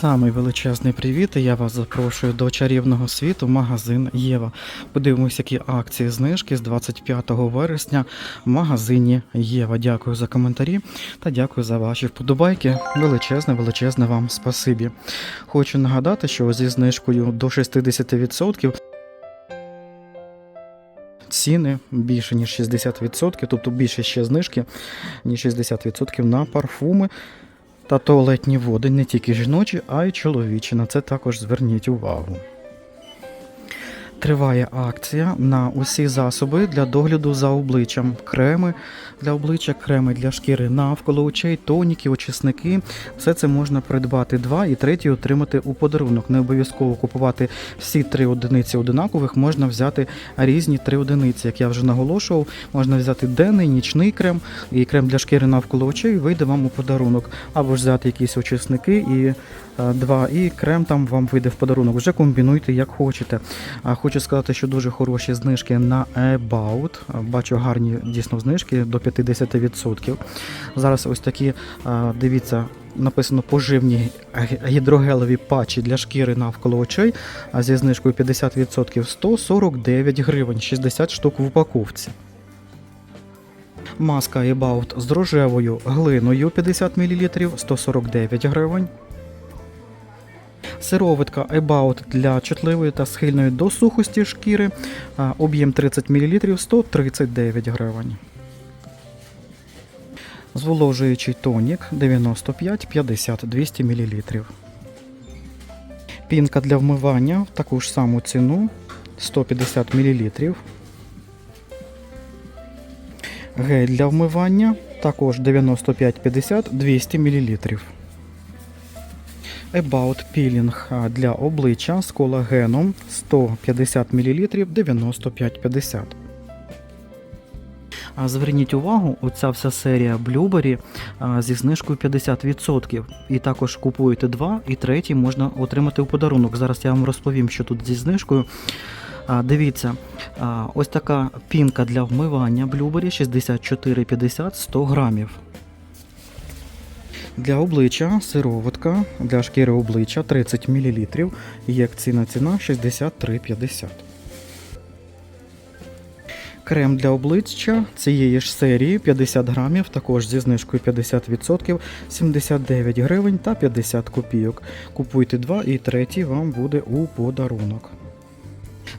Самий величезний привіт. Я вас запрошую до чарівного світу, магазин Єва. Подивимось, які акції знижки з 25 вересня в магазині Єва. Дякую за коментарі та дякую за ваші вподобайки. Величезне, величезне вам спасибі. Хочу нагадати, що зі знижкою до 60% Ціни більше ніж 60%, тобто більше ще знижки, ніж 60% на парфуми та туалетні води, не тільки жіночі, а й чоловічі. На це також зверніть увагу. Триває акція на усі засоби для догляду за обличчям. Креми для обличчя, креми для шкіри навколо очей, тоніки, очисники. Все це можна придбати два і третій отримати у подарунок. Не обов'язково купувати всі три одиниці одинакових, можна взяти різні три одиниці. Як я вже наголошував, можна взяти денний, нічний крем і крем для шкіри навколо очей вийде вам у подарунок. Або ж взяти якісь очисники і е, два, і крем там вам вийде в подарунок. Вже комбінуйте як хочете. Хочу сказати, що дуже хороші знижки на About. Бачу гарні дійсно знижки до 50%. Зараз ось такі, дивіться, написано поживні гі- гідрогелеві патчі для шкіри навколо очей, зі знижкою 50% 149 гривень, 60 штук в упаковці. Маска About з рожевою глиною 50 мл 149 гривень. Сироватка About для чутливої та схильної до сухості шкіри. Об'єм 30 мл 139 гривень. Зволожуючий тонік 95 50 200 мл. Пінка для вмивання в таку ж саму ціну 150 мл. Гель для вмивання також 95-50 200 мл. About Peeling для обличчя з колагеном 150 мл 95,50. А Зверніть увагу, оця вся серія а, зі знижкою 50%. І також купуєте два, і третій можна отримати у подарунок. Зараз я вам розповім, що тут зі знижкою. Дивіться, ось така пінка для вмивання Blueberry 64,50 100 грамів. Для обличчя сироватка для шкіри обличчя 30 мл. Є акційна ціна 63,50. Крем для обличчя цієї ж серії 50 грамів, також зі знижкою 50%, 79 гривень та 50 копійок. Купуйте два і третій вам буде у подарунок.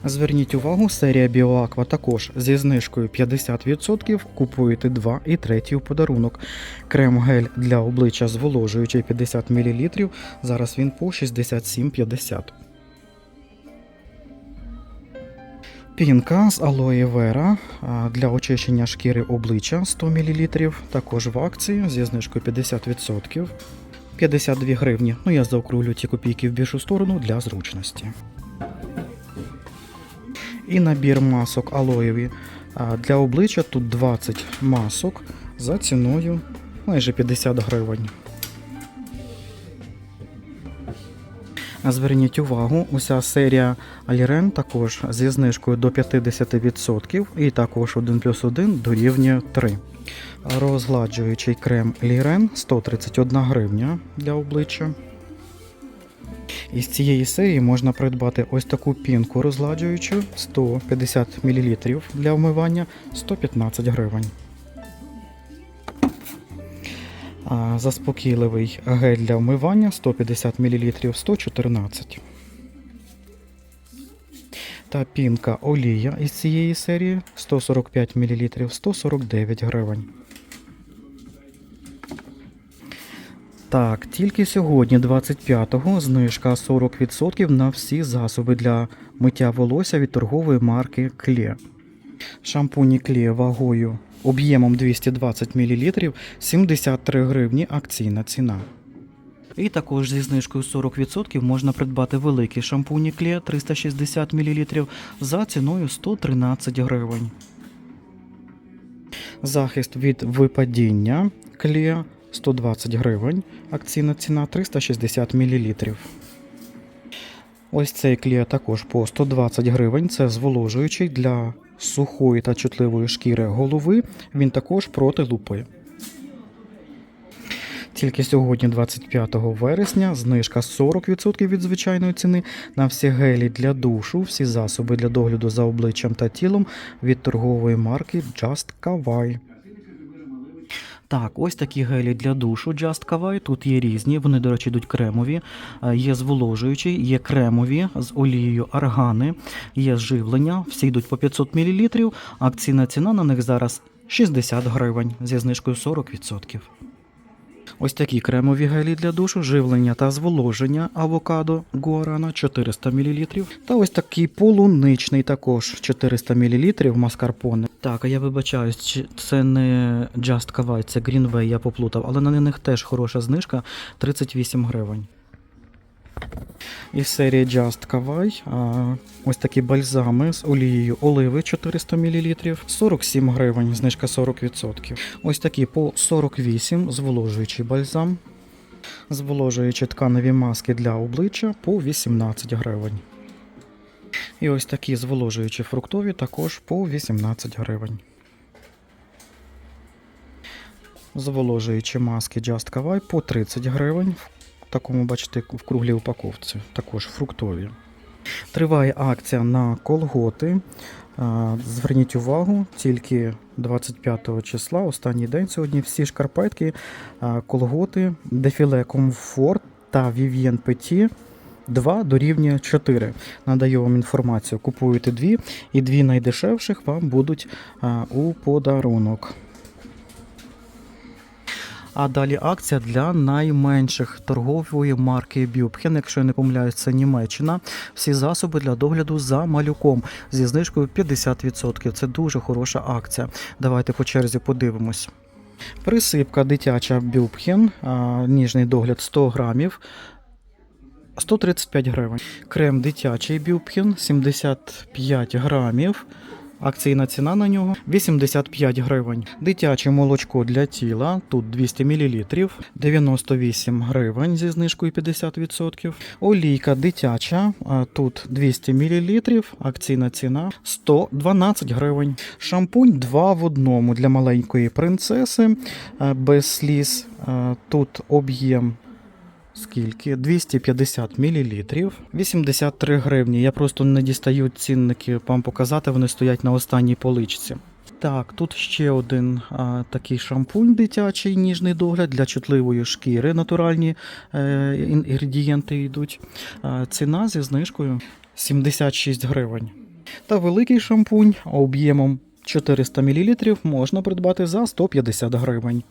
Зверніть увагу, серія BioAqua також зі знижкою 50%, купуєте 2 і третій подарунок. Крем-гель для обличчя зволожуючий 50 мл, зараз він по 67,50. Пінка з алоє вера для очищення шкіри обличчя 100 мл, також в акції зі знижкою 50%. 52 гривні. Ну я заокруглю ті копійки в більшу сторону для зручності і набір масок алоєві. Для обличчя тут 20 масок за ціною майже 50 гривень. Зверніть увагу, уся серія Алірен також зі знижкою до 50% і також 1 плюс 1 дорівнює 3. Розгладжуючий крем Лірен 131 гривня для обличчя. Із цієї серії можна придбати ось таку пінку розгладжуючу 150 мл для вмивання 115 гривень. Заспокійливий гель для вмивання 150 мл 114. Та пінка олія із цієї серії 145 мл 149 гривень. Так, тільки сьогодні, 25-го, знижка 40% на всі засоби для миття волосся від торгової марки Клє. Шампуні Клє вагою об'ємом 220 мл 73 гривні акційна ціна. І також зі знижкою 40% можна придбати великі шампуні Клє 360 мл за ціною 113 гривень. Захист від випадіння Клє 120 гривень, акційна ціна 360 мл. Ось цей клея також по 120 гривень. Це зволожуючий для сухої та чутливої шкіри голови. Він також проти лупи. Тільки сьогодні, 25 вересня, знижка 40% від звичайної ціни на всі гелі для душу, всі засоби для догляду за обличчям та тілом від торгової марки Just Kawaii. Так, ось такі гелі для душу Just Kawai. Тут є різні, вони, до речі, йдуть кремові, е, є зволожуючі, є кремові з олією аргани, є живлення, всі йдуть по 500 мл. Акційна ціна на них зараз 60 гривень зі знижкою 40%. Ось такі кремові гелі для душу, живлення та зволоження авокадо гуарана 400 мл. Та ось такий полуничний також 400 мл маскарпоне. Так, а я вибачаюсь, це не Just Kawai, це Greenway, я поплутав, але на них теж хороша знижка 38 гривень. Із серії Just Kawaii а, ось такі бальзами з олією оливи 400 мл, 47 гривень, знижка 40%. Ось такі по 48 зволожуючий бальзам. Зволожуючі тканеві маски для обличчя по 18 гривень. І ось такі зволожуючі фруктові також по 18 гривень. Зволожуючі маски Just Kawaii по 30 гривень. Такому, бачите, в круглій упаковці, також фруктові. Триває акція на колготи. Зверніть увагу, тільки 25 числа, останній день сьогодні, всі шкарпетки, колготи, дефіле комфорт та Vivien Petit 2 дорівнює 4. Надаю вам інформацію. Купуєте дві, і дві найдешевших вам будуть у подарунок. А далі акція для найменших торгової марки Бюбхен. Якщо я не помиляюсь, це Німеччина. Всі засоби для догляду за малюком зі знижкою 50%. Це дуже хороша акція. Давайте по черзі подивимось. Присипка дитяча Бюбхен, ніжний догляд 100 грамів. 135 гривень. Крем дитячий Бюбхен 75 грамів. Акційна ціна на нього 85 гривень. Дитяче молочко для тіла тут 200 мл, 98 гривень зі знижкою 50%. Олійка дитяча тут 200 мл, акційна ціна 112 гривень. Шампунь 2 в одному для маленької принцеси без сліз. Тут об'єм Скільки? 250 мл, 83 гривні. Я просто не дістаю цінники вам показати, вони стоять на останній поличці. Так, тут ще один а, такий шампунь дитячий ніжний догляд для чутливої шкіри. Натуральні е, інгредієнти йдуть. А, ціна зі знижкою 76 гривень. Та великий шампунь об'ємом 400 мл можна придбати за 150 гривень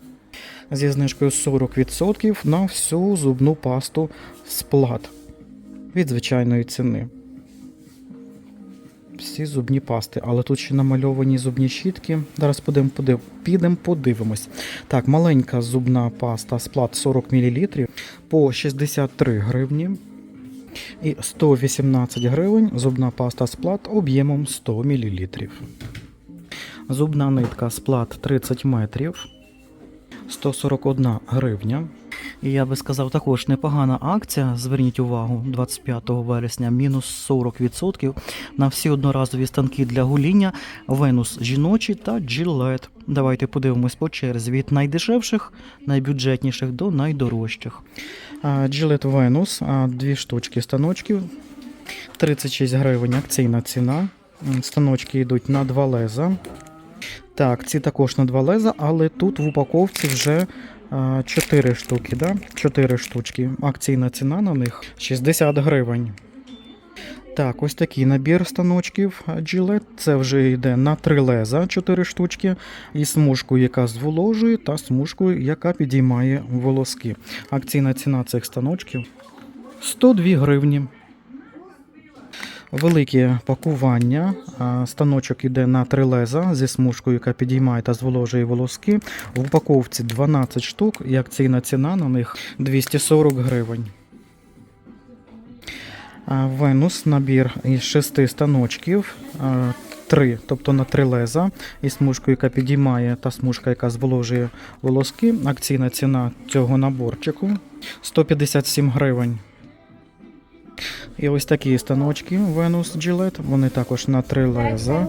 зі знижкою 40% на всю зубну пасту сплат від звичайної ціни. Всі зубні пасти, але тут ще намальовані зубні щітки. Зараз підемо подив... підем подивимось. Так, маленька зубна паста сплат 40 мл по 63 гривні. І 118 гривень зубна паста сплат об'ємом 100 мл. Зубна нитка сплат 30 метрів. 141 гривня. І я би сказав, також непогана акція. Зверніть увагу, 25 вересня мінус 40% на всі одноразові станки для гуління, Венус жіночий та Gillette. Давайте подивимось по черзі від найдешевших, найбюджетніших до найдорожчих. Gillette Venus, дві штучки станочків. 36 гривень акційна ціна. Станочки йдуть на два леза. Так, ці також на два леза, але тут в упаковці вже 4 штуки, да? 4 штучки. Акційна ціна на них 60 гривень. Так, ось такий набір станочків Gillette. Це вже йде на три леза, 4 штучки, і смужкою, яка зволожує, та смужкою, яка підіймає волоски. Акційна ціна цих станочків 102 гривні. Велике пакування. Станочок іде на три леза зі смужкою, яка підіймає та зволожує волоски. В упаковці 12 штук, і акційна ціна на них 240 гривень. Венус набір із шести станочків. Три, тобто на три леза, і смужкою, яка підіймає, та смужка, яка зволожує волоски. Акційна ціна цього наборчику 157 гривень. І ось такі станочки Venus Gillette, вони також на три леза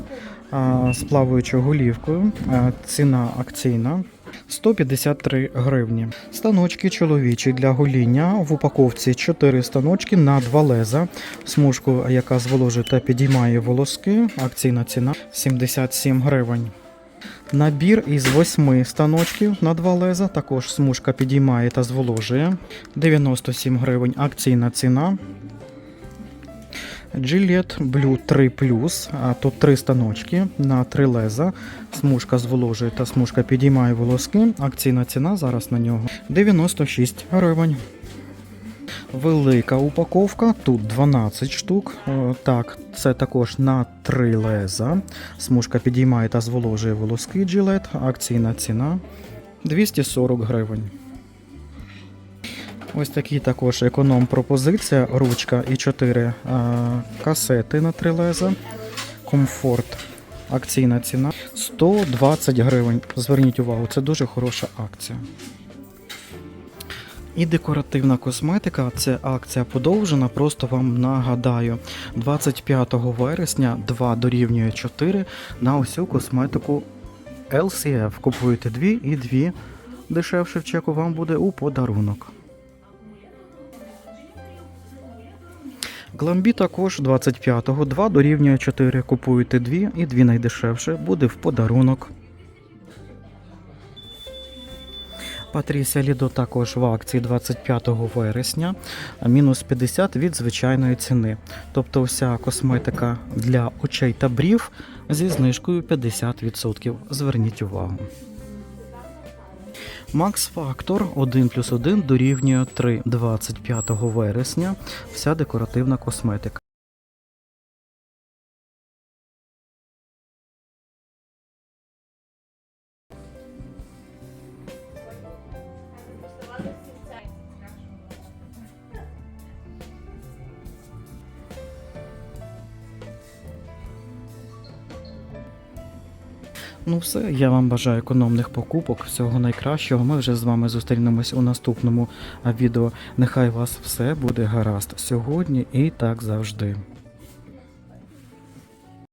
з плаваючою голівкою. Ціна акційна 153 гривні. Станочки чоловічі для гоління. В упаковці 4 станочки на 2 леза. Смужку, яка зволожує та підіймає волоски. Акційна ціна 77 гривень. Набір із 8 станочків на 2 леза. Також смужка підіймає та зволожує. 97 гривень. Акційна ціна. Gillette Blue 3 а тут три станочки на три леза. Смужка зволожує та смужка підіймає волоски. Акційна ціна зараз на нього 96 гривень. Велика упаковка, тут 12 штук. Так, це також на 3 леза. Смужка підіймає та зволожує волоски Gillette. Акційна ціна 240 гривень. Ось такі також економ-пропозиція, ручка і 4 касети на 3 леза. Комфорт. Акційна ціна 120 гривень. Зверніть увагу, це дуже хороша акція. І декоративна косметика це акція подовжена. Просто вам нагадаю, 25 вересня 2 дорівнює 4 на усю косметику LCF. Купуєте дві і дві дешевше в чеку вам буде у подарунок. Гламбі також 25-го 2 дорівнює 4. Купуєте дві і дві найдешевше буде в подарунок. Патрісія Лідо також в акції 25 вересня, мінус 50 від звичайної ціни. Тобто вся косметика для очей та брів зі знижкою 50%. Зверніть увагу. Max Фактор 1 плюс 1 дорівнює 3 25 вересня. Вся декоративна косметика. Ну все, я вам бажаю економних покупок, всього найкращого. Ми вже з вами зустрінемось у наступному відео. Нехай вас все буде гаразд сьогодні і так завжди.